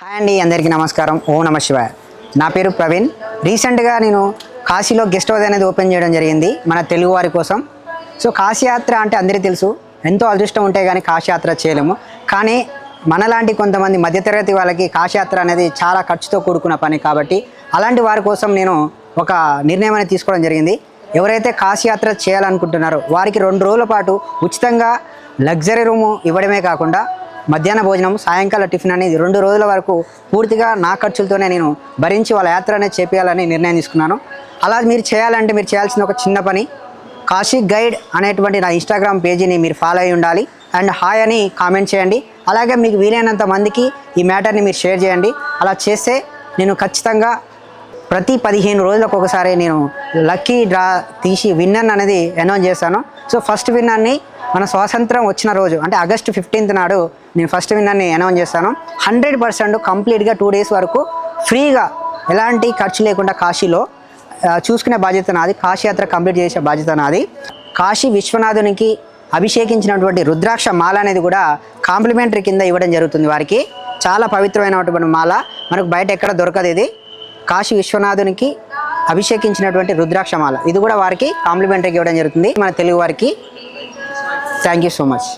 Hi అండి అందరికీ నమస్కారం. ఓ నమ శివాయ. నా పేరు ప్రవీణ్. రీసెంట్గా నేను కాశీలో గెస్ట్ హౌస్ అనేది ఓపెన్ చేయడం జరిగింది మన తెలుగు వారి కోసం. సో కాశీయాత్ర అంటే అందరికీ తెలుసు. ఎంతో అదృష్టం ఉంటే కానీ కాశీయాత్ర చేయలేము. కానీ మనలాంటి కొంతమంది మధ్యతరగతి వాళ్ళకి కాశీయాత్ర అనేది చాలా ఖర్చుతో కూడుకున్న పని కాబట్టి అలాంటి వారి కోసం నేను ఒక నిర్ణయం అనేది తీసుకోవడం జరిగింది. ఎవరైతే కాశీయాత్ర చేయాలనుకుంటున్నారో వారికి రెండు రోజుల పాటు ఉచితంగా లగ్జరీ రూము ఇవ్వడమే కాకుండా మధ్యాహ్న భోజనం సాయంకాల టిఫిన్ అనేది రెండు రోజుల వరకు పూర్తిగా నా ఖర్చులతోనే నేను భరించి వాళ్ళ యాత్ర అనేది చేపించాలని నిర్ణయం తీసుకున్నాను. అలా మీరు చేయాలంటే మీరు చేయాల్సిన ఒక చిన్న పని. కాశీ గైడ్ అనేటువంటి నా ఇన్స్టాగ్రామ్ పేజీని మీరు ఫాలో అయి ఉండాలి. అండ్ హాయ్ అని కామెంట్ చేయండి. అలాగే మీకు వీలైనంత మందికి ఈ మ్యాటర్ని మీరు షేర్ చేయండి. అలా చేస్తే నేను ఖచ్చితంగా ప్రతి పదిహేను రోజులకు ఒకసారి నేను లక్కీ డ్రా తీసి విన్నర్ అనేది అనౌన్స్ చేస్తాను సో ఫస్ట్ విన్నర్ని మన స్వాతంత్రం వచ్చిన రోజు అంటే ఆగస్ట్ ఫిఫ్టీన్త్ నాడు నేను ఫస్ట్ విన్నర్ని అనౌన్స్ చేస్తాను హండ్రెడ్ పర్సెంట్ కంప్లీట్గా టూ డేస్ వరకు ఫ్రీగా ఎలాంటి ఖర్చు లేకుండా కాశీలో చూసుకునే బాధ్యత నాది కాశీయాత్ర కంప్లీట్ చేసే బాధ్యత నాది. కాశీ విశ్వనాథునికి అభిషేకించినటువంటి రుద్రాక్ష మాల అనేది కూడా కాంప్లిమెంటరీ కింద ఇవ్వడం జరుగుతుంది వారికి. చాలా పవిత్రమైనటువంటి మాల. మనకు బయట ఎక్కడ దొరకదు ఇది. కాశీ విశ్వనాథునికి అభిషేకించినటువంటి రుద్రాక్షమాల. ఇది కూడా వారికి కాంప్లిమెంటరీకి ఇవ్వడం జరుగుతుంది. మన తెలుగు వారికి థ్యాంక్ యూ సో మచ్.